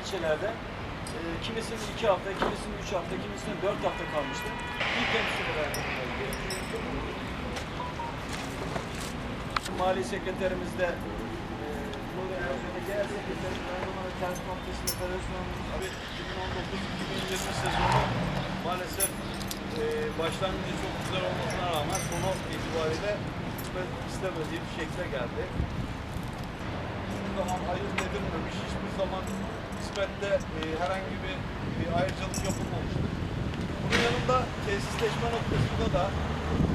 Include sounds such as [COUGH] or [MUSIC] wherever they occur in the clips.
ilçelerde e, kimisinin iki hafta, kimisinin üç hafta, kimisinin dört hafta kalmıştı. İlk temsil verdik. Mali sekreterimiz de e, genel sekreterimiz aynı zamanda ters komitesinde federasyonumuz 2019-2020 sezonu maalesef e, başlangıcı çok güzel olmasına rağmen sonu itibariyle ben istemediğim şekle geldi. Hiçbir zaman ayırt edilmemiş, hiçbir zaman nispette e, herhangi bir, bir ayrıcalık yapılmamıştır. Bunun yanında tesisleşme noktasında da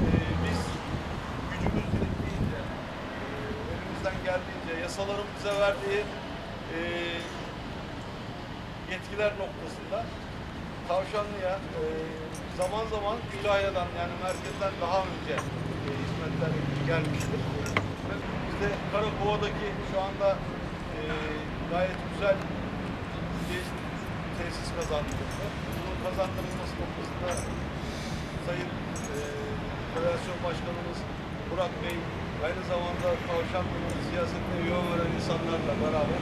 e, biz gücümüz yettiğince, e, elimizden geldiğince, yasaların bize verdiği e, yetkiler noktasında Tavşanlı'ya e, zaman zaman Kütahya'dan yani merkezden daha önce e, hizmetler gelmiştir. Ve biz de Karakova'daki şu anda e, gayet güzel tesis kazandırıldı. Bunun kazandırılması noktasında Sayın e, Federasyon Başkanımız Burak Bey aynı zamanda Tavşanlı'nın siyasetine yön veren insanlarla beraber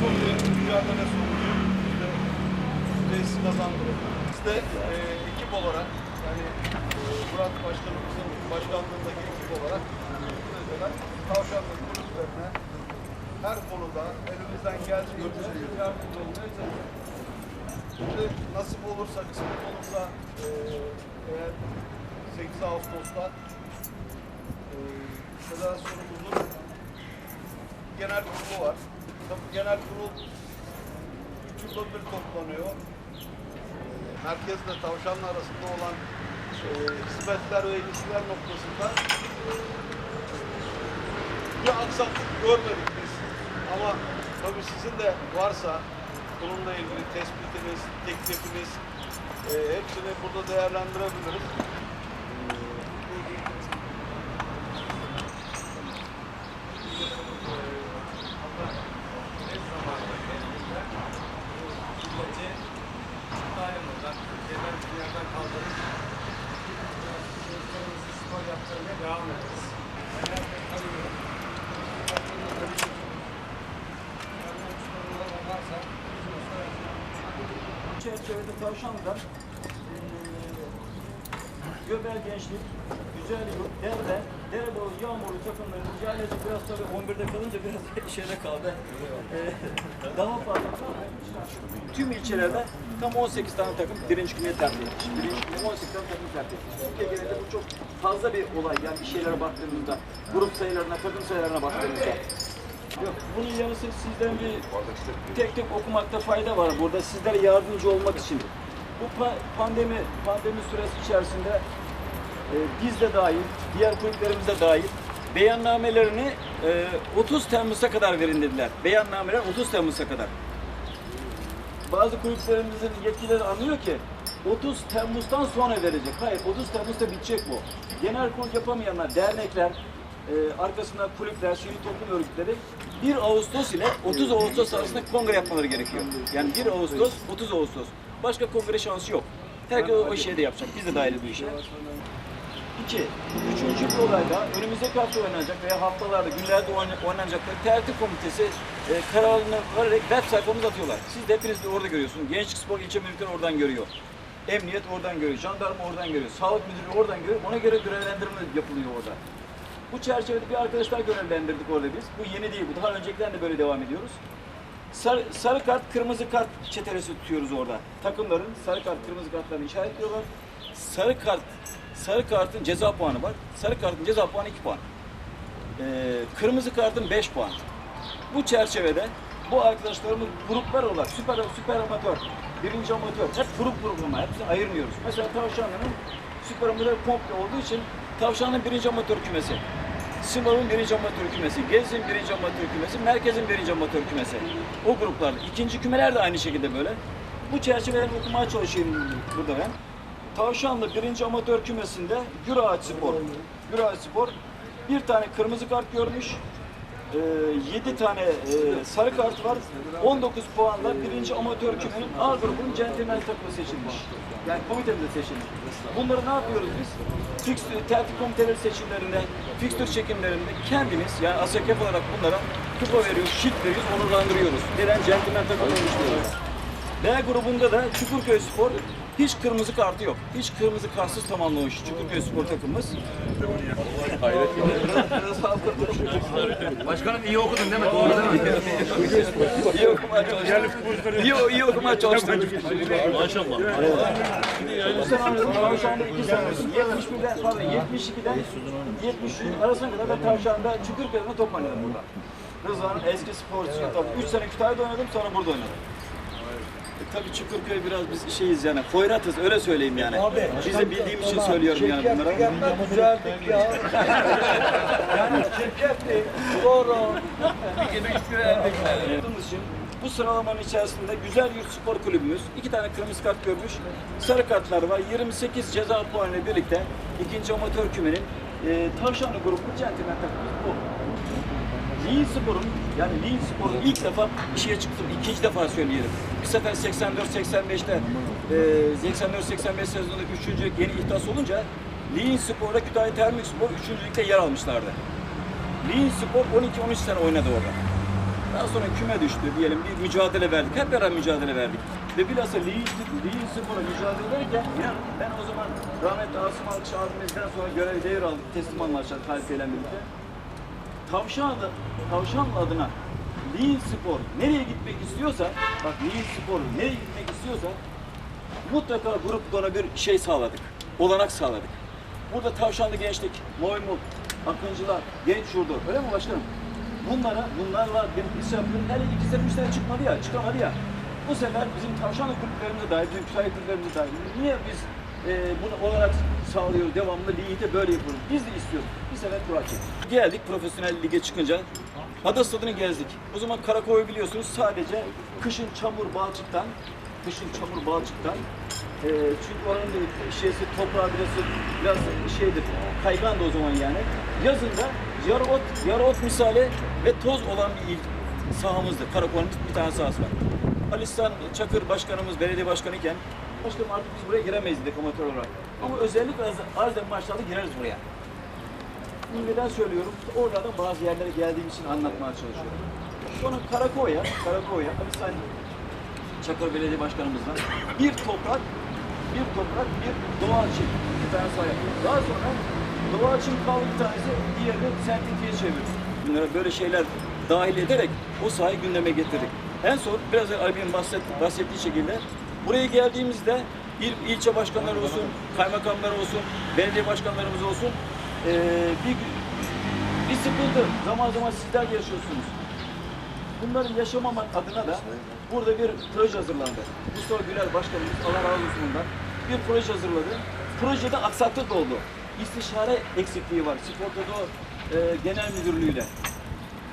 çok büyük mücadele sonucu işte tesis kazandırıldı. Biz de e, ekip olarak yani e, Murat Başkanımızın başkanlığındaki ekip olarak kadar Tavşanlı kulüplerine her konuda elimizden geldiğince yardımcı olmaya nasip olursa, kısmet olursa e, eğer 8 Ağustos'ta e, federasyonumuzun genel kurulu var. Tabii genel kurul üç yılda bir toplanıyor. E, merkezle tavşanla arasında olan e, hizmetler ve ilişkiler noktasında bir aksaklık görmedik biz. Ama tabii sizin de varsa bununla ilgili tespitiniz, teklifiniz e, hepsini burada değerlendirebiliriz. Çerçevede Tavşan'da eee Göbel Gençlik, Güzel Yurt, Derde, Derebolu, Yağmurlu takımları mücadelesi biraz tabii 11'de kalınca biraz [LAUGHS] şeyde kaldı. Daha fazla. Tüm ilçelerde tam 18 tane takım birinci kümeye tercih etmiş. Birinci kümeye 18 tane takım tercih etmiş. Türkiye genelinde bu çok fazla bir olay. Yani bir şeylere baktığımızda, grup sayılarına, takım sayılarına baktığımızda. Bunun yanı sıra sizden bir tek tek okumakta fayda var burada sizlere yardımcı olmak için. Bu pa- pandemi pandemi süresi içerisinde e, biz de dahil, diğer kulüplerimiz de dahil beyannamelerini e, 30 Temmuz'a kadar verin dediler. Beyannameler 30 Temmuz'a kadar. Bazı kulüplerimizin yetkileri anlıyor ki 30 Temmuz'dan sonra verecek. Hayır 30 Temmuz'da bitecek bu. Genel kurul yapamayanlar, dernekler, e, arkasında kulüpler, sivil toplum örgütleri 1 Ağustos ile 30 Ağustos arasında kongre yapmaları gerekiyor. Yani 1 Ağustos, 30 Ağustos. Başka kongre şansı yok. Herkes o şeyde yapacak. Biz de dahil bu işe. İki, üçüncü bir olayda önümüzdeki hafta oynanacak veya haftalarda, günlerde oynay- oynanacak tertip komitesi e, kararını vererek web sayfamıza atıyorlar. Siz de hepiniz de orada görüyorsunuz. Gençlik Spor İlçe Müdürlüğü oradan görüyor. Emniyet oradan görüyor, jandarma oradan görüyor, sağlık müdürlüğü oradan görüyor. Ona göre görevlendirme yapılıyor orada. Bu çerçevede bir arkadaşlar görevlendirdik orada biz. Bu yeni değil bu. Daha öncekinden de böyle devam ediyoruz. Sarı, sarı kart, kırmızı kart çetelesi tutuyoruz orada. Takımların sarı kart, kırmızı kartlarını işaretliyorlar. Sarı kart, sarı kartın ceza puanı var. Sarı kartın ceza puanı 2 puan. Ee, kırmızı kartın 5 puan. Bu çerçevede bu arkadaşlarımız gruplar olarak süper süper amatör, birinci amatör, hep grup grup ama hepsini ayırmıyoruz. Mesela Tavşanlı'nın süper amatör komple olduğu için Tavşanlı'nın birinci amatör kümesi. Sımav'ın birinci amatör kümesi, Gezin birinci amatör kümesi, Merkez'in birinci amatör kümesi. O gruplarda. İkinci kümeler de aynı şekilde böyle. Bu çerçeveleri okumaya çalışıyorum burada ben. Tavşanlı birinci amatör kümesinde Güraç Spor. Güraç Spor bir tane kırmızı kart görmüş. 7 tane e, sarı kart var. 19 puanla birinci amatör kümenin A grubunun centilmen takımı seçilmiş. Yani komitemizde seçilmiş. Bunları ne yapıyoruz biz? Fixtür, tertip komiteleri seçimlerinde, fikstür çekimlerinde kendimiz yani ASKF olarak bunlara kupa veriyoruz, şit veriyoruz, onurlandırıyoruz. Neden? Centilmen takım oluşturuyoruz. B grubunda da Çukurköy Spor hiç kırmızı kartı yok. Hiç kırmızı kartsız tamamlamış Çukurköy Spor takımımız. Başkanım iyi okudun değil mi? Doğru değil mi? iyi okumaya çalıştım. İyi, iyi okumaya çalıştım. Maşallah. Tavşan'da iki sene. 71'den pardon 72'den 73 arasına kadar ben Tavşan'da Çukurköy'de top oynadım burada. Rıza'nın eski sporcusuyum tabii. 3 sene Kütahya'da oynadım sonra burada oynadım. Tabii Çukurköy biraz biz şeyiz yani. Hoyratız öyle söyleyeyim yani. Biz de bildiğim için söylüyorum yani bunlara. Güzeldik ya. yani şirketti. Doğru. Yaptığımız için bu sıralamanın içerisinde Güzel Yurt Spor Kulübümüz iki tane kırmızı kart görmüş. Sarı kartlar var. 28 ceza puanı ile birlikte ikinci amatör kümenin e, Tavşanlı grubunun centilmen takımımız bu. Lille Spor'un yani Lille Spor'un ilk defa işe çıktım. ikinci defa söyleyelim. Bir sefer 84-85'te e, 84-85 sezonunda üçüncülük yeni ihtas olunca Lille Spor'la Kütahya Termik Spor üçüncülükte yer almışlardı. Lille Spor 12-13 sene oynadı orada. Daha sonra küme düştü diyelim bir mücadele verdik. Hep beraber mücadele verdik. Ve bilhassa Lille, Spor'a mücadele ederken inanın ben o zaman rahmetli Asım Alkış abimizden sonra görevi devraldık. Teslim almışlar Kaliteyle birlikte. Tavşanlı, Tavşanlı adına Lille Spor nereye gitmek istiyorsa, bak Lille Spor nereye gitmek istiyorsa mutlaka grupta ona bir şey sağladık. Olanak sağladık. Burada Tavşanlı Gençlik, Moymuk, Akıncılar, Genç Şurdu. Öyle mi başkanım? Bunlara, bunlarla bir iş yaptık. Her iki sene, sene çıkmadı ya, çıkamadı ya. Bu sefer bizim Tavşanlı kulüplerimize dair, bizim Kütahya kulüplerimize dair. Niye biz e, bunu olarak sağlıyoruz, devamlı ligi de böyle yapıyoruz. Biz de istiyoruz. Bir sefer kura çektik. Geldik profesyonel lige çıkınca. Ada stadını gezdik. O zaman Karakov'u biliyorsunuz sadece kışın çamur balçıktan, kışın çamur balçıktan e, çünkü oranın da şeysi toprağı biraz, biraz şeydir, kaygan da o zaman yani. Yazında yarı ot, yarı ot misali ve toz olan bir il sahamızdı. Karakol'un bir tane sahası var. Alistan Çakır başkanımız, belediye başkanı iken başkanım artık biz buraya giremeyiz amatör olarak. Ama özellikle Arzen maçlarda gireriz buraya. neden söylüyorum? Oralardan bazı yerlere geldiğim için anlatmaya çalışıyorum. Sonra Karakoy'a, Karakoy'a, Alistan Çakır Belediye Başkanımızla bir toprak, bir toprak, bir doğal çim. Bir tane saha yapıyoruz. Daha sonra doğal çim kaldı bir tanesi, diğerini sentrifiyeye çeviriyoruz. Bunlara böyle şeyler dahil ederek o sahayı gündeme getirdik. En son biraz Ali'nin bahset, bahsettiği şekilde buraya geldiğimizde il, ilçe başkanları olsun, kaymakamlar olsun, belediye başkanlarımız olsun eee, bir, bir sıkıntı. Zaman zaman sizler yaşıyorsunuz. Bunların yaşamamak adına da burada bir proje hazırlandı. Mustafa Güler Başkanımız, Allah razı olsun ondan, bir proje hazırladı. Projede aksaklık oldu. İstişare eksikliği var. Spor Toto e, Genel Müdürlüğü'yle.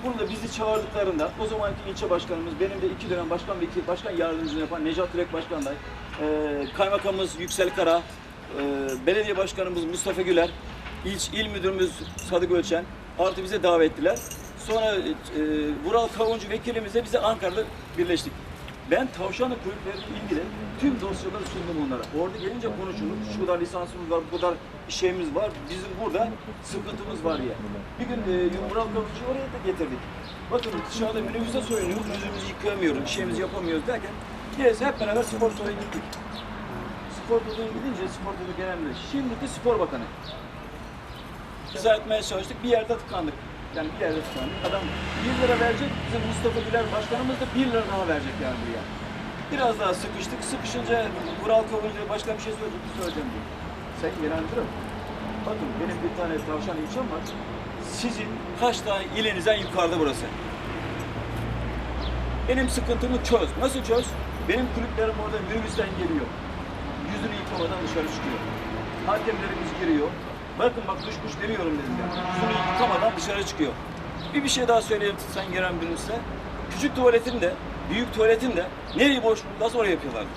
Burada bizi çağırdıklarında o zamanki ilçe başkanımız, benim de iki dönem başkan ve iki başkan yardımcılığı yapan Necat Türek Başkan'da, e, kaymakamımız Yüksel Kara, e, belediye başkanımız Mustafa Güler, il, il müdürümüz Sadık Ölçen artı bize davetliler. Sonra e, Vural Kavuncu vekilimizle bize Ankara'da birleştik. Ben tavşanlı kulüpleriyle ilgili tüm dosyaları sundum onlara. Orada gelince konuşulur. Şu kadar lisansımız var, bu kadar şeyimiz var. Bizim burada sıkıntımız var diye. Bir gün e, Vural Kavuncu'yu oraya da getirdik. Bakın dışarıda minibüse soyunuyoruz, yüzümüzü yıkayamıyoruz, bir şeyimizi yapamıyoruz derken neyse hep beraber spor salonuna gittik. Spor salonuna gidince spor salonu genel müdürü, şimdiki spor bakanı. İzah etmeye çalıştık, bir yerde tıkandık. Yani bir yerde tıkandık. Adam 1 lira verecek, bizim Mustafa Güler başkanımız da 1 lira daha verecek yani buraya. Biraz daha sıkıştık. Sıkışınca Vural Kavuncu başkan bir şey söyleyecek, bir söyleyeceğim diyor. Genel Müdürüm, bakın benim bir tane tavşan ilçem var. Sizin kaç tane ilinizden yukarıda burası. Benim sıkıntımı çöz. Nasıl çöz? Benim kulüplerim orada minibüsten geliyor. Yüzünü yıkamadan dışarı çıkıyor. Hakemlerimiz giriyor. Bakın bak kuş kuş demiyorum dedim ya. Yüzünü yıkamadan dışarı çıkıyor. Bir bir şey daha söyleyeyim sen gelen birim size. Küçük tuvaletin de, büyük tuvaletin de nereyi boş bulurlarsa oraya yapıyorlardı.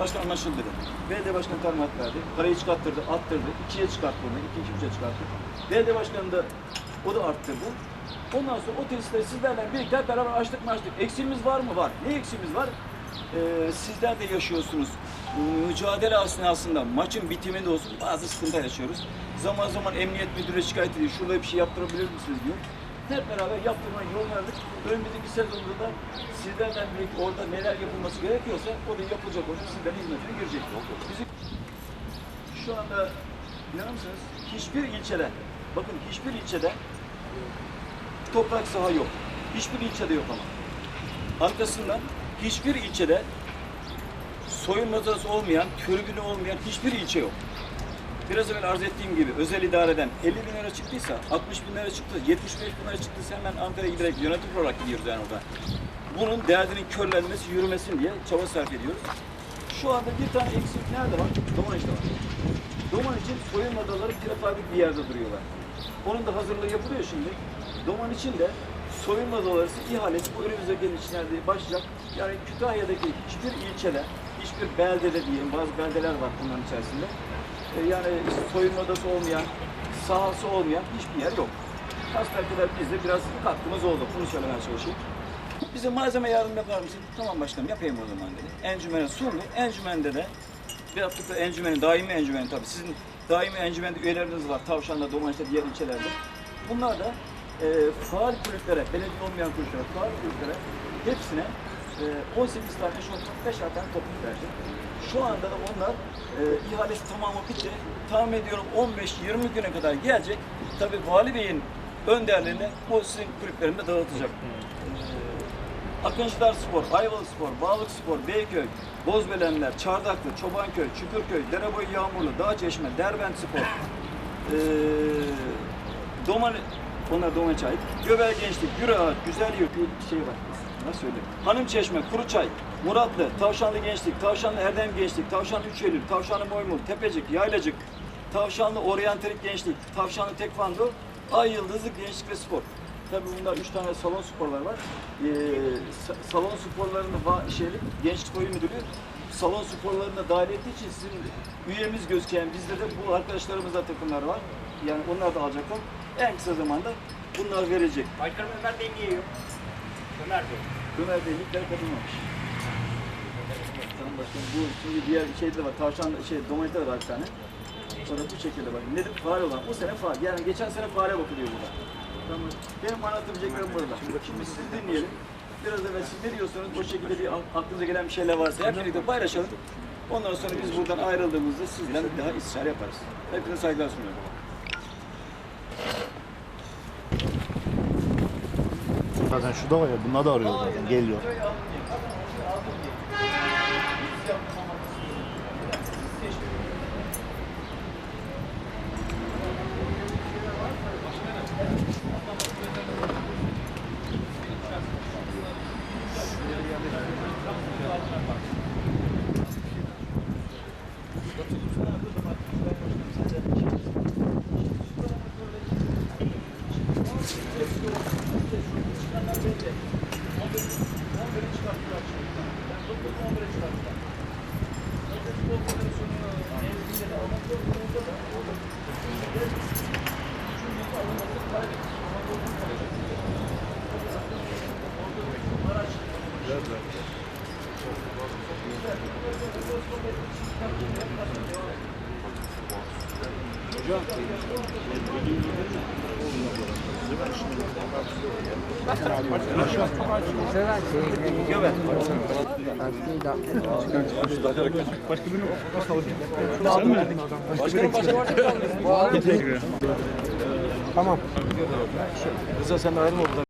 Başkan anlaşıldı dedi. Belediye başkanı talimat verdi. Parayı çıkarttırdı, attırdı. ikiye çıkarttırdı, iki, iki buçuğa çıkarttı. Belediye başkanı da o da arttırdı. Ondan sonra o tesisleri sizlerle birlikte beraber açtık mı açtık. Eksiğimiz var mı? Var. Ne eksiğimiz var? Ee, sizler de yaşıyorsunuz. mücadele esnasında maçın bitiminde olsun bazı sıkıntı yaşıyoruz. Zaman zaman emniyet müdürü şikayet ediyor. Şurada bir şey yaptırabilir misiniz diyor. Hep beraber yaptırmaya yol verdik. Önümüzdeki sezonda da sizlerden birlikte orada neler yapılması gerekiyorsa o da yapılacak olacak. Sizlerin hizmetine girecek. Bizim şu anda inanır mısınız? Hiçbir ilçede, bakın hiçbir ilçede toprak saha yok. Hiçbir ilçede yok ama. Arkasından hiçbir ilçede soyunma odası olmayan, tribünü olmayan hiçbir ilçe yok. Biraz evvel arz ettiğim gibi özel idareden 50 bin lira çıktıysa, 60 bin lira çıktı, 75 bin lira çıktıysa hemen Ankara'ya giderek yönetim olarak gidiyoruz yani orada. Bunun derdinin körlenmesi, yürümesin diye çaba sarf ediyoruz. Şu anda bir tane eksik nerede var? Doman işte var. Doman için soyunma adaları prefabrik bir yerde duruyorlar. Onun da hazırlığı yapılıyor şimdi. Doman için de soyunma adaları ihalesi bu önümüzdeki içlerde başlayacak. Yani Kütahya'daki hiçbir ilçede, hiçbir beldede diyeyim, bazı beldeler var bunların içerisinde. E, yani soyunma odası olmayan, sahası olmayan hiçbir yer yok. Hasbelkader biz de biraz katkımız oldu. Bunu söylemeye çalışayım. Bize malzeme yardım yapar mısın? Tamam başkanım yapayım o zaman dedi. Encümene sundu. Encümende de bir da encümenin, daimi encümeni tabii. Sizin daimi encümende üyeleriniz var. Tavşan'da, Domaç'ta, diğer ilçelerde. Bunlar da e, faal kulüplere, belediye olmayan kulüplere, faal kulüplere hepsine 18 tane eşofman, 5 tane topluluk verecek. Şu anda da onlar e, ihalesi tamamı bitti. Tahmin ediyorum 15-20 güne kadar gelecek. Tabii Vali Bey'in önderliğinde bu sizin kulüplerinde dağıtacak. Akıncılar Spor, Ayvalık Spor, Bağlık Spor, Beyköy, Bozbelenler, Çardaklı, Çobanköy, Çukurköy, Dereboy Yağmurlu, Dağçeşme, Derbent Spor, ee, Doman, onlar Domaç'a ait. Göbel Gençlik, Güreağaç, Güzel Yurt, şey var. Nasıl söyleyeyim? Hanım Çeşme, Kuruçay, Muratlı, Tavşanlı Gençlik, Tavşanlı Erdem Gençlik, Tavşanlı Üç Eylül, Tavşanlı Moymul, Tepecik, Yaylacık, Tavşanlı Oryantalik Gençlik, Tavşanlı Tekvando, Ay Yıldızlı Gençlik ve Spor. Tabii bunlar üç tane salon sporlar var. Ee, sa- salon sporlarını şeylik, Gençlik Spor Müdürlüğü salon sporlarına dahil ettiği için sizin üyemiz gözüken bizde de bu arkadaşlarımızda takımlar var. Yani onlar da alacaklar. En kısa zamanda bunlar verecek. Başkanım Ömer Bey yok? Ömer Bey. Ömer Bey katılmamış. Tamam başkanım bu şimdi diğer şeyde de var. Tavşan şey Domanik'te de var bir tane. Sonra bu şekilde bak. Nedir? Faal olan. Bu sene faal. Yani geçen sene faale bakılıyor burada. Tamam. Benim anlatabileceklerim burada. Şimdi sizi dinleyelim. Biraz evvel siz ne diyorsanız o şekilde bir aklınıza gelen bir şeyler varsa hep birlikte paylaşalım. Ondan sonra biz buradan ayrıldığımızda sizle daha istişare yaparız. Hepinize saygılar sunuyorum. Zaten şurada var ya bunlar da arıyor zaten geliyor. Rıza sen ayrılma buradan.